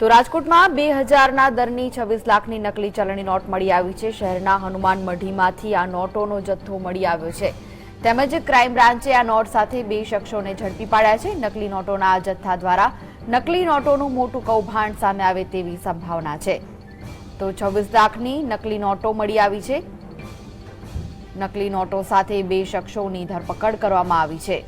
તો રાજકોટમાં બે હજારના દરની છવ્વીસ લાખની નકલી ચલણી નોટ મળી આવી છે. શહેરના હનુમાન મઢીમાંથી આ નોટોનો જથ્થો મળી આવ્યો છે. તેમજ ક્રાઇમ બ્રાન્ચે આ નોટ સાથે બે શખ્સોને ઝડપી પાડ્યા છે. નકલી નોટોના આ જથ્થા દ્વારા નકલી નોટોનું મોટું કૌભાંડ સામે આવે તેવી સંભાવના છે. તો છવ્વીસ લાખની નકલી નોટો મળી આવી છે. નકલી નોટો સાથે બે શખ્સોની ધરપકડ કરવામાં આવી છે.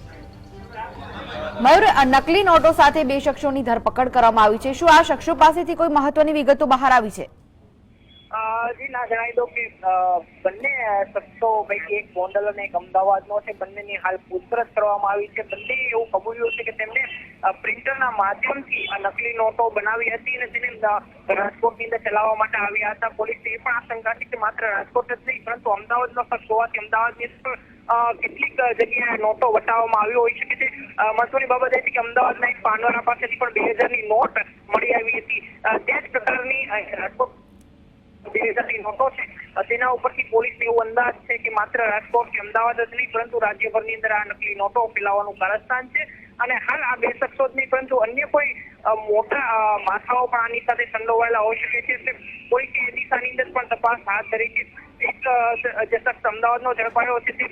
મયુર નકલી નોટો સાથે બે શખ્સોની ધરપકડ કરવામાં આવી છે. શું આ શખ્સો પાસેથી કોઈ મહત્વની વિગતો બહાર આવી છે? જી, ના જણાવી દો કે બંને શખ્સો પૈકી એક ગોંડલ અને એક અમદાવાદનો છે. બંનેની હાલ પૂછપરછ કરવામાં આવી છે. બંને એવું કબૂલ્યું છે કે તેમણે પ્રિન્ટરના માધ્યમથી આ નકલી નોટો બનાવી હતી અને તેને રાજકોટની અંદર ચલાવવા માટે આવ્યા હતા. પોલીસને એ પણ આશંકા છે કે માત્ર રાજકોટ જ નહીં, પરંતુ અમદાવાદનો શખ્સ હોવાથી અમદાવાદની કેટલીક જગ્યાએ નોટો વટાવવામાં આવી હોય શકે છે. મહત્વની બાબત એ છે કે અમદાવાદના એક પાનવાલા પાસેથી પણ બે હજારની નોટ મળી આવી હતી. તે જ પ્રકારની રાજકોટ બે નહોતો છે. તેના ઉપરથી પોલીસને એવો અંદાજ છે કે માત્ર રાજકોટ કે અમદાવાદ જ નહીં, પરંતુ રાજ્યભરની અંદર આ નકલી નોટો ફેલાવવાનું કારસ્થાન છે. અને હાલ આ બે શખ્સો જ નહીં પરંતુ અન્ય કોઈ મોટા માથાઓ પણ આની સાથે સંડોવાયેલા હોઈ શકે છે. પોલીસે એ દિશાની અંદર પણ તપાસ હાથ ધરી છે. એક જે શખ્સ અમદાવાદનો ઝડપાયો છે તે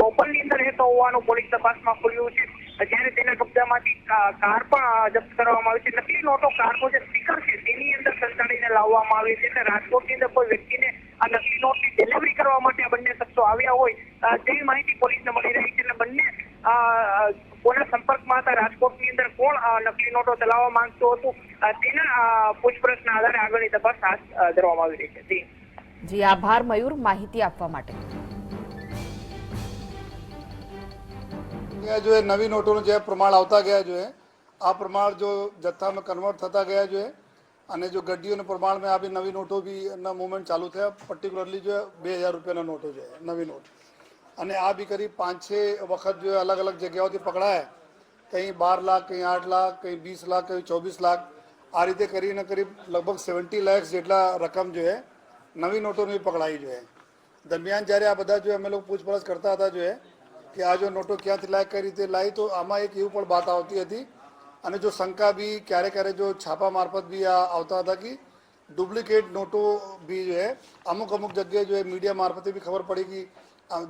બોપલની અંદર રહેતો હોવાનું પોલીસ તપાસમાં ખુલ્યું છે. જ્યારે તેના કબજામાંથી કાર પણ જપ્ત કરવામાં આવી છે. નકલી નોટો કારનો જે સ્પીકર છે, તેની અંદર સંતાડીને લાવવામાં આવી છે. એટલે રાજકોટની અંદર કોઈ વ્યક્તિને આ નકલી નોટની ડિલિવરી કરવા માટે આ બંને શખ્સો આવ્યા હોય તેવી માહિતી પોલીસને મળી રહી છે. અને બંને કોના સંપર્કમાં હતા, રાજકોટની અંદર કોણ નકલી નોટો ચલાવવા માંગતું હતું તેના પૂછપરછના આધારે આગળની તપાસ હાથ ધરવામાં આવી રહી છે. જી, આભાર, મયુર, માહિતી આપવા માટે. ને જો એ નવી નોટોનું જે પ્રમાણ આવતા ગયા જોઈએ આ પ્રમાણ જો જથ્થામાં કન્વર્ટ થતા ગયા જોઈએ અને જો ગડ્ડીઓનું પ્રમાણ મેં બી નવી નોટો બી એના મુવમેન્ટ ચાલુ થયા. પર્ટિક્યુલરલી જો બે હજાર રૂપિયાના નોટો જોઈએ નવી નોટ. અને આ બી કરી પાંચ છ વખત જો અલગ અલગ જગ્યાઓથી પકડાયા. કંઈ બાર લાખ, કંઈ આઠ લાખ, કંઈ વીસ લાખ, કંઈ ચોવીસ લાખ. આ રીતે કરીને કરીબ લગભગ સેવન્ટી લેક્સ જેટલા રકમ જોઈએ નવી નોટોની પકડાઈ જોઈએ દરમિયાન જ્યારે આ બધા જો અમે લોકો પૂછપરછ કરતા હતા જોઈએ કે આ જો નોટો ક્યાંથી લાય, કઈ રીતે લાવી તો આમાં એક એવું પણ વાત આવતી હતી. અને જો શંકા બી ક્યારે ક્યારે જો છાપા મારફત બી આ આવતા હતા કે ડુપ્લિકેટ નોટો બી જો હે, અમુક અમુક જગ્યાએ જો મીડિયા મારફતે બી ખબર પડી કે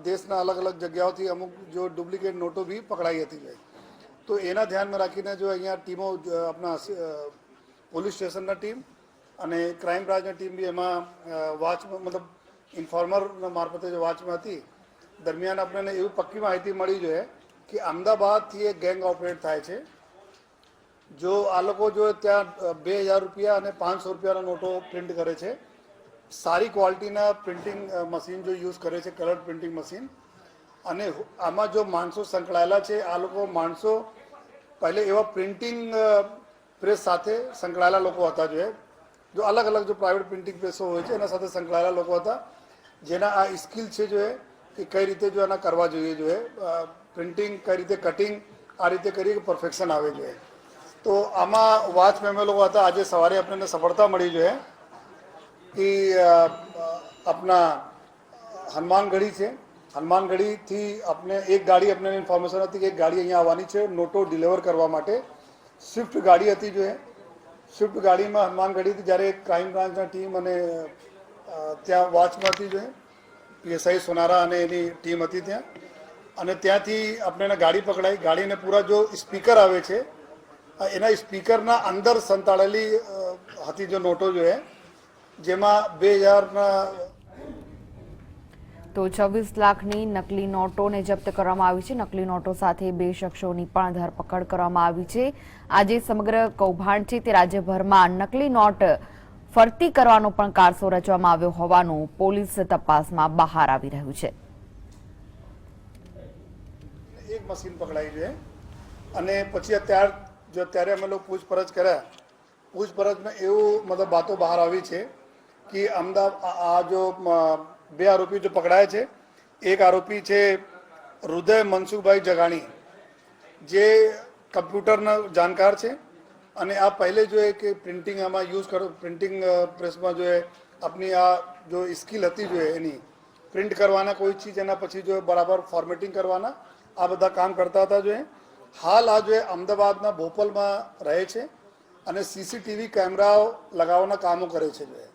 દેશના અલગ અલગ જગ્યાઓથી અમુક જો ડુપ્લિકેટ નોટો બી પકડાઈ હતી તો એના ધ્યાનમાં રાખીને જો અહીંયા ટીમો આપણા પોલીસ સ્ટેશનના ટીમ અને ક્રાઇમ બ્રાન્ચની ટીમ બી એમાં વાચ મતલબ ઇન્ફોર્મર મારફતે જો વોચમાં હતી દરમિયાન આપણને એવી પક્કી માહિતી મળી જોઈએ કે અમદાવાદથી એક ગેંગ ઓપરેટ થાય છે. જો આ લોકો જો ત્યાં બે હજાર રૂપિયા અને પાંચસો રૂપિયાના નોટો પ્રિન્ટ કરે છે. સારી ક્વોલિટીના પ્રિન્ટિંગ મશીન જો યુઝ કરે છે, કલર પ્રિન્ટિંગ મશીન. અને આમાં જો માણસો સંકળાયેલા છે, આ લોકો માણસો પહેલે એવા પ્રિન્ટિંગ પ્રેસ સાથે સંકળાયેલા લોકો હતા જો. જો અલગ અલગ જો પ્રાઇવેટ પ્રિન્ટિંગ પ્રેસો હોય છે, એના સાથે સંકળાયેલા લોકો હતા. જેના આ સ્કિલ છે જો એ કે કઈ રીતે જો એના કરવા જોઈએ જોઈએ. પ્રિન્ટિંગ કઈ રીતે કટિંગ આ રીતે કરી પરફેક્શન આવે જોઈએ. તો આમાં વાચ મેમેલો હતા, આજે સવારે આપણને સફળતા મળી જોઈએ. કે આપણા હનુમાનગઢી છે. હનુમાનગઢીથી આપણે એક ગાડી આપણને ઇન્ફોર્મેશન હતી કે એક ગાડી અહીંયા આવવાની છે નોટો ડિલિવર કરવા માટે. સ્વિફ્ટ ગાડી હતી જોઈએ. સ્વિફ્ટ ગાડીમાં હનુમાનગઢીથી જ્યારે ક્રાઇમ બ્રાન્ચના ટીમ અને ત્યાં ત્યાં હતી જો પીએસઆઈ સોનારા અને એની ટીમ હતી ત્યાં. અને ત્યાંથી આપણે એને ગાડી પકડાઈ. ગાડીને પૂરા જો સ્પીકર આવે છે એના સ્પીકરના અંદર સંતાડેલી હતી જો નોટો જો એ, જેમાં બે હજારના તો છવ્વીસ લાખની નકલી નોટોને જપ્ત કરવામાં આવી છે. નકલી નોટો સાથે બે શખ્સોની પણ ધરપકડ કરવામાં આવી છે. આજે સમગ્ર કૌભાંડ છે તે રાજ્યભરમાં નકલી નોટ ફરતી કરવાનો પણ કારસો રચવામાં આવ્યો હોવાનું પોલીસ તપાસમાં બહાર આવી રહ્યું છે. એક મશીન પકડાઈ છે. અને પછી અત્યાર જો અત્યારે અમે લોકો પૂછપરછ કર્યા. પૂછપરછમાં એવું મતલબ વાતો બહાર આવી છે કે અમદાવાદ આ જો બે આરોપી જો પકડાયા છે. એક આરોપી છે હૃદય મનસુખભાઈ જગાણી, જે કમ્પ્યુટરના જાણકાર છે. અને આ પહેલે જો કે પ્રિન્ટિંગ આમાં યુઝ કરો, પ્રિન્ટિંગ પ્રેસમાં જો આપની આ જો સ્કિલ હતી જો એની, પ્રિન્ટ કરવાના કોઈ ચીજ, એના પછી જો બરાબર ફોર્મેટિંગ કરવાના, આ બધા કામ કરતા હતા જો હાલ આ જો અમદાવાદના ભોપાલમાં રહે છે અને સીસીટીવી કેમેરાઓ લગાવવાના કામો કરે છે જો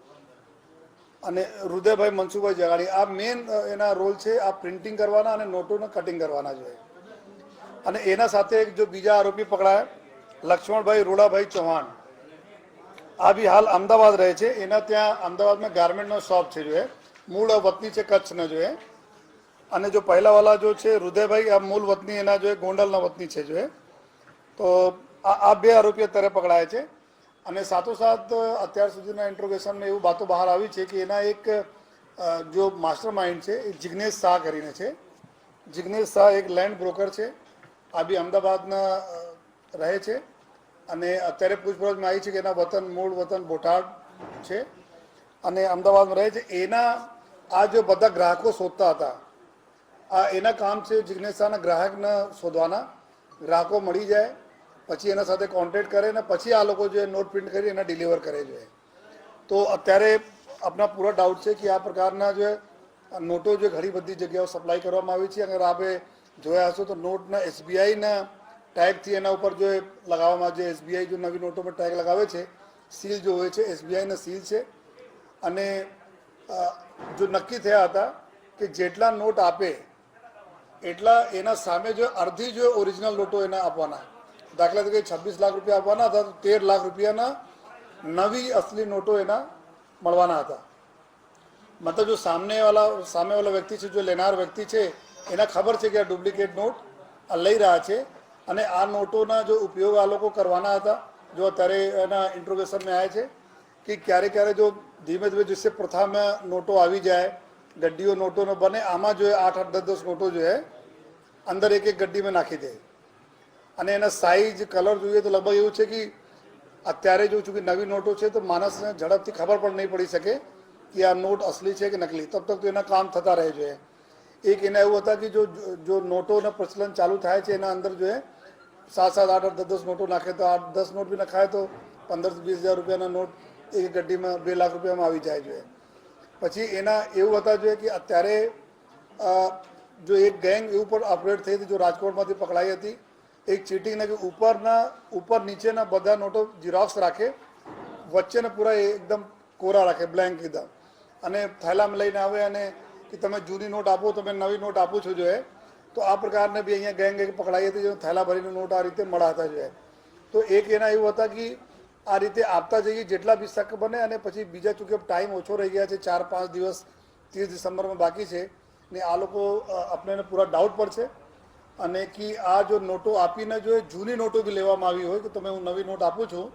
અને હૃદયભાઈ મનસુભાઈ જગાડી, આ મેન એના રોલ છે આ પ્રિન્ટિંગ કરવાના અને નોટોને કટિંગ કરવાના જો અને એના સાથે એક જો બીજા આરોપી પકડાયા લક્ષ્મણભાઈ રૂડાભાઈ ચૌહાણ. આ બી હાલ અમદાવાદ રહે છે. એના ત્યાં અમદાવાદમાં ગાર્મેન્ટનો શોપ છે જો મૂળ વતની છે, કચ્છનો જો અને જો પહેલાવાલા જો છે હૃદયભાઈ આ મૂળ વતની, એના જો ગોંડલના વતની છે જો તો આ બે આરોપી અત્યારે પકડાયા છે. અને સાથોસાથ, અત્યાર સુધીના ઇન્ટ્રોગેશનમાં એવું વાતો બહાર આવી છે કે એના એક જો માસ્ટર માઇન્ડ છે, એ જિગ્નેશ શાહ કરીને છે. જિગ્નેશ શાહ એક લેન્ડ બ્રોકર છે. આ બી અમદાવાદના રહે છે. અને અત્યારે પૂછપરછમાં આવી છે કે એના વતન, મૂળ વતન બોટાદ છે. અને અમદાવાદમાં રહે છે. એના આ જો બધા ગ્રાહકો શોધતા હતા, આ એના કામ છે જિજ્ઞેશ શાહના ગ્રાહકને શોધવાના. ગ્રાહકો મળી જાય, પછી એના સાથે કોન્ટેક્ટ કરે ને પછી આ લોકો જે નોટ પ્રિન્ટ કરી એને ડિલિવર કરે જોઈએ તો અત્યારે આપણા પૂરા ડાઉટ છે કે આ પ્રકારના જે નોટો જે ઘણી બધી જગ્યાઓ સપ્લાય કરવામાં આવી છે. અગર આપણે જોયા હશો તો નોટના એસબીઆઈના ટેગથી એના ઉપર જો એ લગાવવામાં જે એસબીઆઈ જો નવી નોટો પર ટેગ લગાવે છે, સીલ જો હોય છે એસબીઆઈના સીલ છે. અને જો નક્કી થયા હતા કે જેટલા નોટ આપે, એટલા એના સામે જો અડધી જો ઓરિજિનલ નોટો એને આપવાના. દાખલા તરીકે છવ્વીસ લાખ રૂપિયા આપવાના હતા, તો તેર લાખ રૂપિયાના નવી અસલી નોટો એના મળવાના હતા. મતલબ જો સામનેવાલા સામેવાલા વ્યક્તિ છે, જો લેનાર વ્યક્તિ છે, એને ખબર છે કે આ ડુપ્લિકેટ નોટ લઈ રહ્યા છે અને આ નોટોના જો ઉપયોગ આ લોકો કરવાના હતા, જો અત્યારે એના ઇન્ટ્રોગેશન મેં આવે છે, કે ક્યારે ક્યારે જો ધીમે ધીમે જૈસે પ્રથામાં નોટો આવી જાય, ગડ્ડીઓ નોટોનો બને, આમાં જો આઠ આઠ દસ દસ નોટો જો અંદર એક એક ગડ્ડીમાં નાખી દે. અને એના સાઇઝ કલર જોઈએ તો લગભગ એવું છે કે અત્યારે જોઉં છું કે નવી નોટો છે, તો માણસને ઝડપથી ખબર પણ નહીં પડી શકે કે આ નોટ અસલી છે કે નકલી. તબ તક તો એના કામ થતા રહે જોઈએ એક એના એવું હતા કે જો જો નોટોના પ્રચલન ચાલુ થાય છે, એના અંદર જો સાત સાત આઠ આઠ દસ દસ નોટો નાખે તો આઠ દસ નોટ બી નખાય તો પંદરથી વીસ હજાર રૂપિયાના નોટ એક ગડ્ડીમાં બે લાખ રૂપિયામાં આવી જાય જોઈએ. પછી એના એવું હતા જોઈએ કે અત્યારે જો એક ગેંગ એવું પણ ઓપરેટ થઈ હતી, જો રાજકોટમાંથી પકડાઈ હતી, એક ચીટિંગને કે ઉપરના, ઉપર નીચેના બધા નોટો જીરોક્સ રાખે, વચ્ચેને પૂરા એકદમ કોરા રાખે બ્લેન્ક એકદમ. અને થેલામાં લઈને આવે અને કે તમે જૂની નોટ આપો, તમે નવી નોટ આપું છો જોઈએ તો આ પ્રકારને બી અહીંયા ગેંગ પકડાઈ હતી જો થેલા ભરીને નોટ આ રીતે મળાતા જોઈએ. તો એક એના એવું હતા કે આ રીતે આપતા જઈએ, જેટલા બી શક બને અને પછી બીજા ચૂકે ટાઈમ ઓછો રહી ગયા છે, ચાર, પાંચ દિવસ, ત્રીસ ડિસેમ્બરમાં બાકી છે. ને આ લોકો આપણે પૂરા ડાઉટ પર છે અને કે આ જો નોટો આપીને જો એ જૂની નોટો બી લેવામાં આવી હોય, કે તમે હું નવી નોટ આપું છું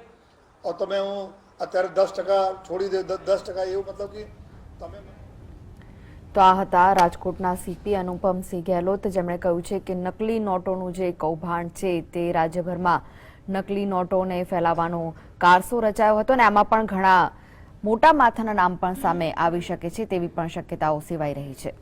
તમે હું અત્યારે દસ ટકા છોડી દે, દસ ટકા એવું મતલબ કે તમે તો આ હતા રાજકોટના સીપી અનુપમસિંહ ગેહલોત. જેમણે કહ્યું છે કે નકલી નોટોનું જે કૌભાંડ છે તે રાજ્યભરમાં નકલી નોટોને ફેલાવવાનો કારસો રચાયો હતો અને આમાં પણ ઘણા મોટા માથાના નામ પણ સામે આવી શકે છે તેવી પણ શક્યતાઓ સેવાઈ રહી છે.